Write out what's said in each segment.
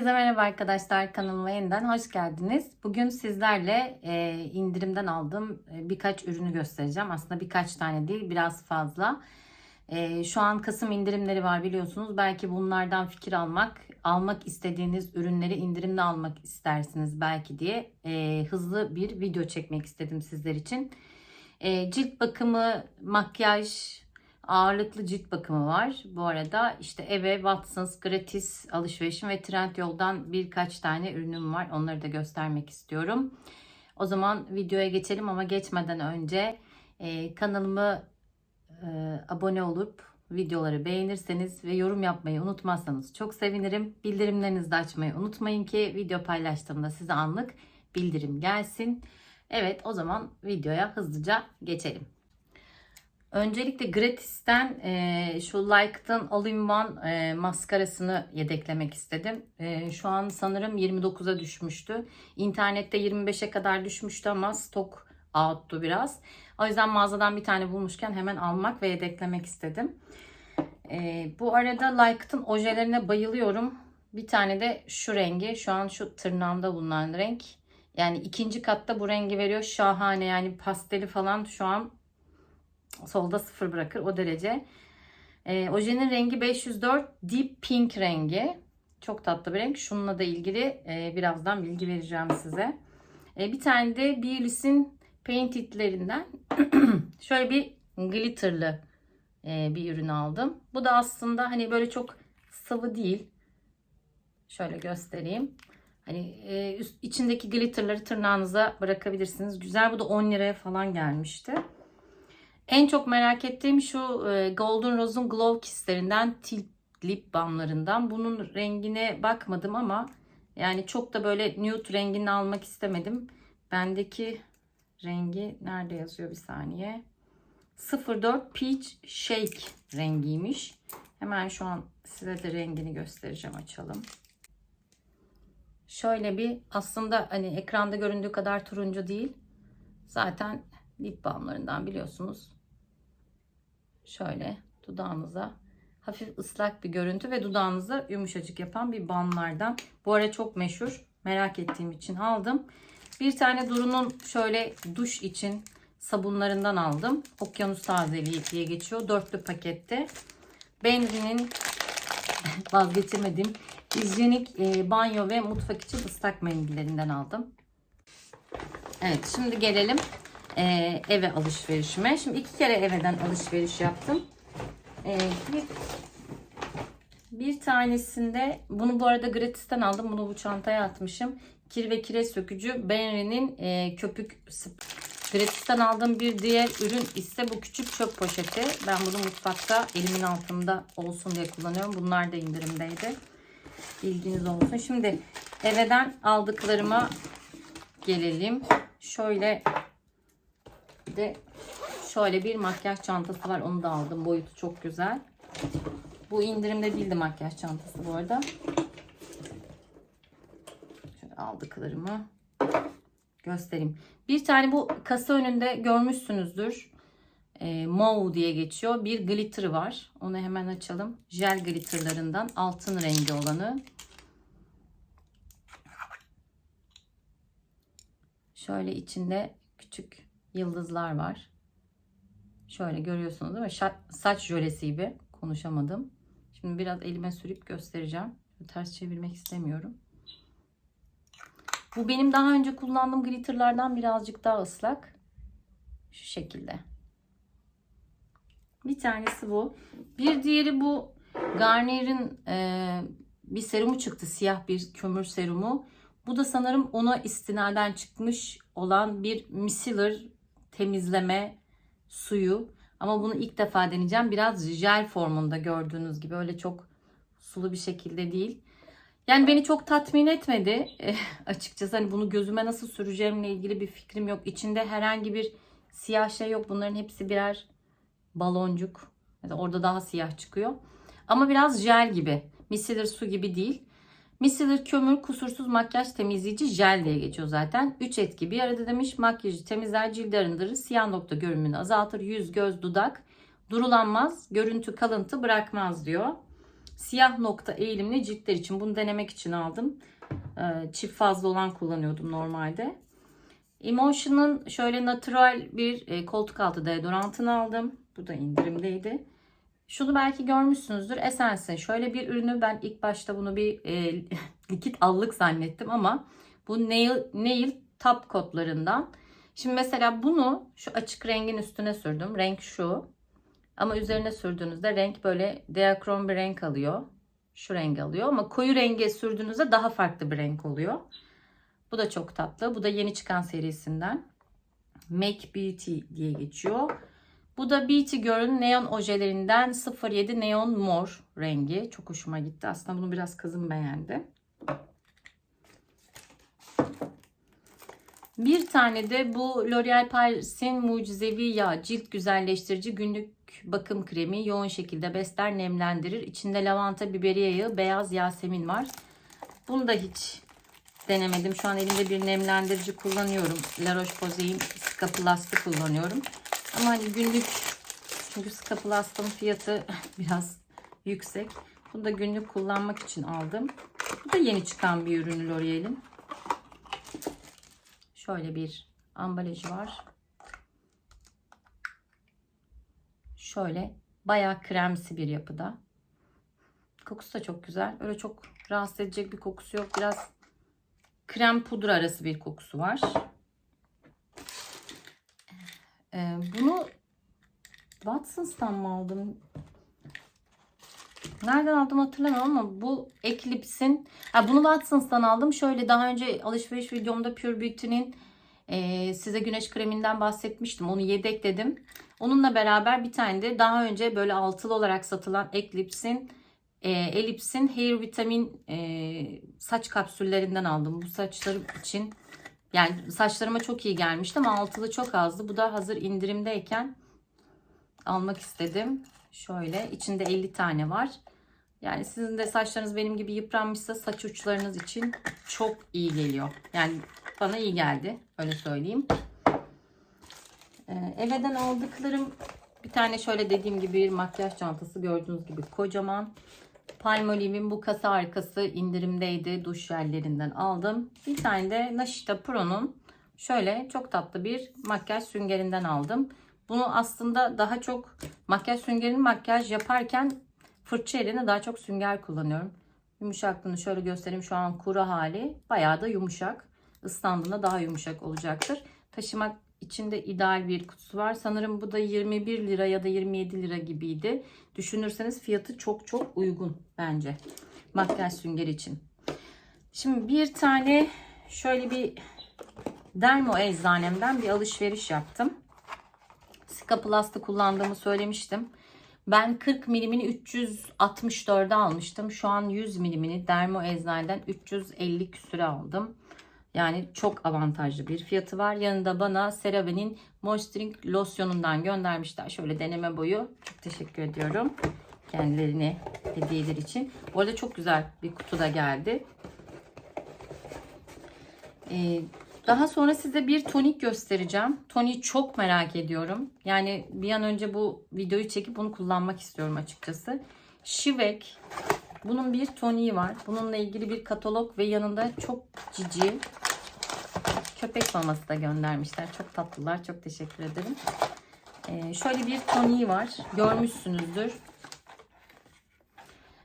Herkese merhaba arkadaşlar kanalıma yeniden hoş geldiniz. Bugün sizlerle e, indirimden aldığım e, birkaç ürünü göstereceğim. Aslında birkaç tane değil biraz fazla. E, şu an Kasım indirimleri var biliyorsunuz. Belki bunlardan fikir almak, almak istediğiniz ürünleri indirimde almak istersiniz belki diye e, hızlı bir video çekmek istedim sizler için. E, cilt bakımı, makyaj, ağırlıklı cilt bakımı var. Bu arada işte eve Watsons gratis alışverişim ve Trendyol'dan birkaç tane ürünüm var. Onları da göstermek istiyorum. O zaman videoya geçelim ama geçmeden önce e, kanalımı e, abone olup videoları beğenirseniz ve yorum yapmayı unutmazsanız çok sevinirim. Bildirimlerinizi de açmayı unutmayın ki video paylaştığımda size anlık bildirim gelsin. Evet o zaman videoya hızlıca geçelim. Öncelikle Gratis'ten e, şu Like'tan All-in-One e, maskarasını yedeklemek istedim. E, şu an sanırım 29'a düşmüştü. İnternette 25'e kadar düşmüştü ama stok out'tu biraz. O yüzden mağazadan bir tane bulmuşken hemen almak ve yedeklemek istedim. E, bu arada Like'tan ojelerine bayılıyorum. Bir tane de şu rengi. Şu an şu tırnağımda bulunan renk. Yani ikinci katta bu rengi veriyor. Şahane yani pasteli falan şu an solda sıfır bırakır o derece. E, ojenin rengi 504 Deep Pink rengi. Çok tatlı bir renk. Şununla da ilgili e, birazdan bilgi vereceğim size. E, bir tane de Bielis'in Painted'lerinden şöyle bir glitterlı e, bir ürün aldım. Bu da aslında hani böyle çok sıvı değil. Şöyle göstereyim. Hani e, üst, içindeki glitterları tırnağınıza bırakabilirsiniz. Güzel. Bu da 10 liraya falan gelmişti. En çok merak ettiğim şu e, Golden Rose'un Glow Kiss'lerinden Tilt Lip Balmlarından. Bunun rengine bakmadım ama yani çok da böyle nude rengini almak istemedim. Bendeki rengi nerede yazıyor bir saniye. 04 Peach Shake rengiymiş. Hemen şu an size de rengini göstereceğim açalım. Şöyle bir aslında hani ekranda göründüğü kadar turuncu değil. Zaten lip balmlarından biliyorsunuz. Şöyle dudağınıza hafif ıslak bir görüntü ve dudağınızı yumuşacık yapan bir balmlardan. Bu ara çok meşhur. Merak ettiğim için aldım. Bir tane Duru'nun şöyle duş için sabunlarından aldım. Okyanus tazeliği diye geçiyor. Dörtlü pakette. Benzi'nin vazgeçemedim. Hijyenik e, banyo ve mutfak için ıslak mendillerinden aldım. Evet şimdi gelelim e, eve alışverişime. Şimdi iki kere evden alışveriş yaptım. E, bir, bir tanesinde bunu bu arada gratisten aldım. Bunu bu çantaya atmışım. Kir ve kireç sökücü Benri'nin e, köpük Gratisten aldığım bir diğer ürün ise bu küçük çöp poşeti. Ben bunu mutfakta elimin altında olsun diye kullanıyorum. Bunlar da indirimdeydi. Bilginiz olsun. Şimdi evden aldıklarıma gelelim. Şöyle de şöyle bir makyaj çantası var. Onu da aldım. Boyutu çok güzel. Bu indirimde değildi makyaj çantası bu arada. Şöyle aldıklarımı göstereyim. Bir tane bu kasa önünde görmüşsünüzdür. E, Mauve diye geçiyor. Bir glitter var. Onu hemen açalım. Jel glitterlarından altın rengi olanı. Şöyle içinde küçük yıldızlar var. Şöyle görüyorsunuz değil mi? Saç jölesi gibi. Konuşamadım. Şimdi biraz elime sürüp göstereceğim. Ters çevirmek istemiyorum. Bu benim daha önce kullandığım glitterlardan birazcık daha ıslak. Şu şekilde. Bir tanesi bu. Bir diğeri bu Garnier'in e, bir serumu çıktı. Siyah bir kömür serumu. Bu da sanırım ona istinaden çıkmış olan bir micellar temizleme suyu. Ama bunu ilk defa deneyeceğim. Biraz jel formunda gördüğünüz gibi. Öyle çok sulu bir şekilde değil. Yani beni çok tatmin etmedi. E, açıkçası hani bunu gözüme nasıl süreceğimle ilgili bir fikrim yok. İçinde herhangi bir siyah şey yok. Bunların hepsi birer baloncuk. Orada daha siyah çıkıyor. Ama biraz jel gibi. Micellar su gibi değil. Micellar kömür kusursuz makyaj temizleyici jel diye geçiyor zaten. 3 etki bir arada demiş. Makyajı temizler, cildi arındırır, siyah nokta görünümünü azaltır, yüz, göz, dudak. Durulanmaz, görüntü kalıntı bırakmaz diyor. Siyah nokta eğilimli ciltler için. Bunu denemek için aldım. Ee, çift fazla olan kullanıyordum normalde. Emotion'ın şöyle natural bir e, koltuk altı deodorantını aldım. Bu da indirimdeydi. Şunu belki görmüşsünüzdür. Essence'in şöyle bir ürünü ben ilk başta bunu bir e, likit allık zannettim ama bu nail, nail top kotlarından. Şimdi mesela bunu şu açık rengin üstüne sürdüm. Renk şu. Ama üzerine sürdüğünüzde renk böyle diakrom bir renk alıyor. Şu renk alıyor ama koyu renge sürdüğünüzde daha farklı bir renk oluyor. Bu da çok tatlı. Bu da yeni çıkan serisinden. Make Beauty diye geçiyor. Bu da Beauty Girl'ün neon ojelerinden 07 Neon Mor rengi. Çok hoşuma gitti. Aslında bunu biraz kızım beğendi. Bir tane de bu L'Oreal Paris'in mucizevi yağ cilt güzelleştirici günlük bakım kremi yoğun şekilde besler nemlendirir. İçinde lavanta, biberiye yağı, beyaz yasemin var. Bunu da hiç denemedim. Şu an elimde bir nemlendirici kullanıyorum. La Roche-Posay'in Scaplast'ı kullanıyorum. Ama hani günlük çünkü Scaplast'ın fiyatı biraz yüksek. Bunu da günlük kullanmak için aldım. Bu da yeni çıkan bir ürünü L'Oreal'in. Şöyle bir ambalajı var. Şöyle bayağı kremsi bir yapıda. Kokusu da çok güzel. Öyle çok rahatsız edecek bir kokusu yok. Biraz krem pudra arası bir kokusu var. Ee, bunu Watsons'tan mı aldım? Nereden aldım hatırlamıyorum ama bu Eclipse'in ha bunu Watsons'tan aldım. Şöyle daha önce alışveriş videomda Pure Beauty'nin e, size güneş kreminden bahsetmiştim. Onu yedekledim. Onunla beraber bir tane de daha önce böyle altılı olarak satılan Eclipse'in e, Elips'in Hair Vitamin e, saç kapsüllerinden aldım. Bu saçlarım için yani saçlarıma çok iyi gelmişti ama altılı çok azdı. Bu da hazır indirimdeyken almak istedim. Şöyle içinde 50 tane var. Yani sizin de saçlarınız benim gibi yıpranmışsa saç uçlarınız için çok iyi geliyor. Yani bana iyi geldi. Öyle söyleyeyim. Ee, evden aldıklarım bir tane şöyle dediğim gibi bir makyaj çantası gördüğünüz gibi kocaman. Palmolive'in bu kasa arkası indirimdeydi. Duş jellerinden aldım. Bir tane de Nashita Pro'nun şöyle çok tatlı bir makyaj süngerinden aldım. Bunu aslında daha çok makyaj süngerini makyaj yaparken fırça yerine daha çok sünger kullanıyorum. Yumuşaklığını şöyle göstereyim. Şu an kuru hali. Bayağı da yumuşak. Islandığında daha yumuşak olacaktır. Taşımak için de ideal bir kutusu var. Sanırım bu da 21 lira ya da 27 lira gibiydi. Düşünürseniz fiyatı çok çok uygun bence. Makyaj süngeri için. Şimdi bir tane şöyle bir Dermo eczanemden bir alışveriş yaptım. Scaplast'ı kullandığımı söylemiştim. Ben 40 milimini 364'e almıştım. Şu an 100 milimini Dermo eczaneden 350 küsüre aldım. Yani çok avantajlı bir fiyatı var. Yanında bana CeraVe'nin Moisturing losyonundan göndermişler. Şöyle deneme boyu. Çok teşekkür ediyorum. Kendilerine hediyeler için. Bu arada çok güzel bir kutu da geldi. Ee, daha sonra size bir tonik göstereceğim. Toniği çok merak ediyorum. Yani bir an önce bu videoyu çekip bunu kullanmak istiyorum açıkçası. Şivek. Bunun bir toniği var. Bununla ilgili bir katalog ve yanında çok cici köpek maması da göndermişler. Çok tatlılar. Çok teşekkür ederim. Ee, şöyle bir toniği var. Görmüşsünüzdür.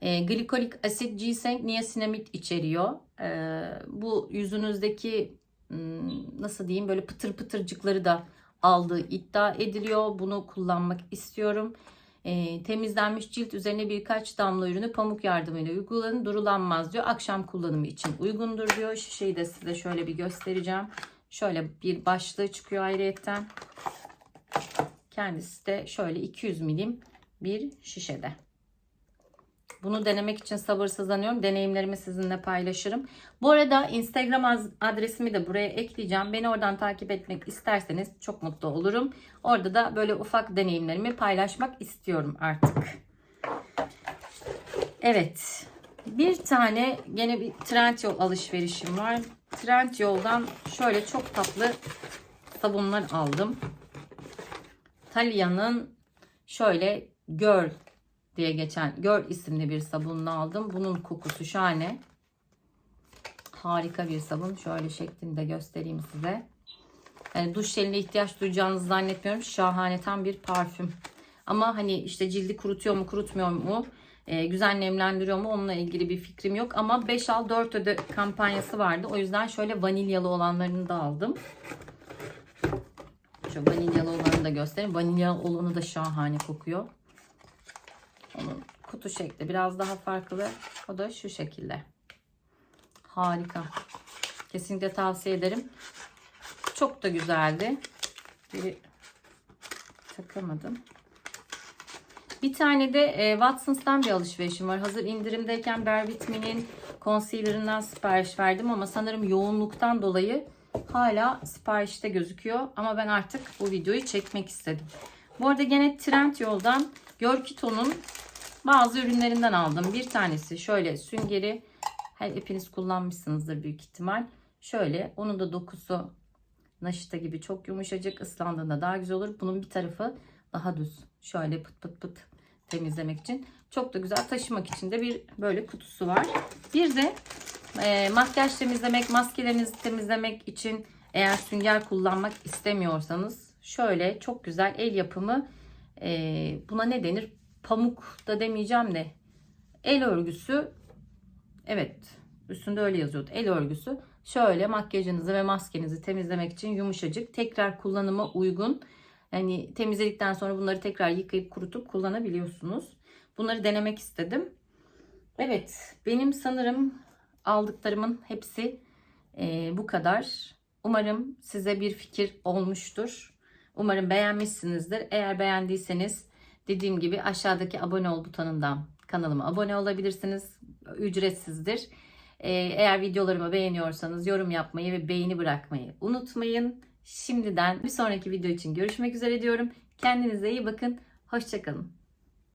Ee, glikolik asit ginseng niasinamid içeriyor. Ee, bu yüzünüzdeki hmm, nasıl diyeyim böyle pıtır pıtırcıkları da aldığı iddia ediliyor. Bunu kullanmak istiyorum. E, temizlenmiş cilt üzerine birkaç damla ürünü pamuk yardımıyla uygulanın. Durulanmaz diyor. Akşam kullanımı için uygundur diyor. Şişeyi de size şöyle bir göstereceğim. Şöyle bir başlığı çıkıyor ayrıyetten. Kendisi de şöyle 200 milim bir şişede. Bunu denemek için sabırsızlanıyorum. Deneyimlerimi sizinle paylaşırım. Bu arada Instagram adresimi de buraya ekleyeceğim. Beni oradan takip etmek isterseniz çok mutlu olurum. Orada da böyle ufak deneyimlerimi paylaşmak istiyorum artık. Evet. Bir tane gene bir Trendyol alışverişim var. Trendyol'dan şöyle çok tatlı sabunlar aldım. Talia'nın şöyle Girl diye geçen Gör isimli bir sabununu aldım. Bunun kokusu şahane. Harika bir sabun. Şöyle şeklinde göstereyim size. Yani duş jeline ihtiyaç duyacağınızı zannetmiyorum. Şahane tam bir parfüm. Ama hani işte cildi kurutuyor mu kurutmuyor mu? e, güzel nemlendiriyor mu? Onunla ilgili bir fikrim yok. Ama 5 al 4 öde kampanyası vardı. O yüzden şöyle vanilyalı olanlarını da aldım. Şu vanilyalı olanı da göstereyim. Vanilyalı olanı da şahane kokuyor. Onun kutu şekli biraz daha farklı. O da şu şekilde. Harika. Kesinlikle tavsiye ederim. Çok da güzeldi. Bir takamadım. Bir tane de e, Watsons'tan bir alışverişim var. Hazır indirimdeyken Bervitmi'nin concealer'ından sipariş verdim ama sanırım yoğunluktan dolayı hala siparişte gözüküyor. Ama ben artık bu videoyu çekmek istedim. Bu arada gene Trendyol'dan Görkito'nun bazı ürünlerinden aldım. Bir tanesi şöyle süngeri. Her hepiniz kullanmışsınızdır büyük ihtimal. Şöyle onun da dokusu naşita gibi çok yumuşacık. ıslandığında daha güzel olur. Bunun bir tarafı daha düz. Şöyle pıt pıt pıt temizlemek için. Çok da güzel taşımak için de bir böyle kutusu var. Bir de e, makyaj temizlemek, maskelerinizi temizlemek için eğer sünger kullanmak istemiyorsanız şöyle çok güzel el yapımı e, buna ne denir? Pamuk da demeyeceğim de el örgüsü evet üstünde öyle yazıyordu. El örgüsü şöyle makyajınızı ve maskenizi temizlemek için yumuşacık tekrar kullanıma uygun yani temizledikten sonra bunları tekrar yıkayıp kurutup kullanabiliyorsunuz. Bunları denemek istedim. Evet benim sanırım aldıklarımın hepsi e, bu kadar. Umarım size bir fikir olmuştur. Umarım beğenmişsinizdir. Eğer beğendiyseniz dediğim gibi aşağıdaki abone ol butonundan kanalıma abone olabilirsiniz. Ücretsizdir. E, eğer videolarımı beğeniyorsanız yorum yapmayı ve beğeni bırakmayı unutmayın. Şimdiden bir sonraki video için görüşmek üzere diyorum. Kendinize iyi bakın. Hoşçakalın.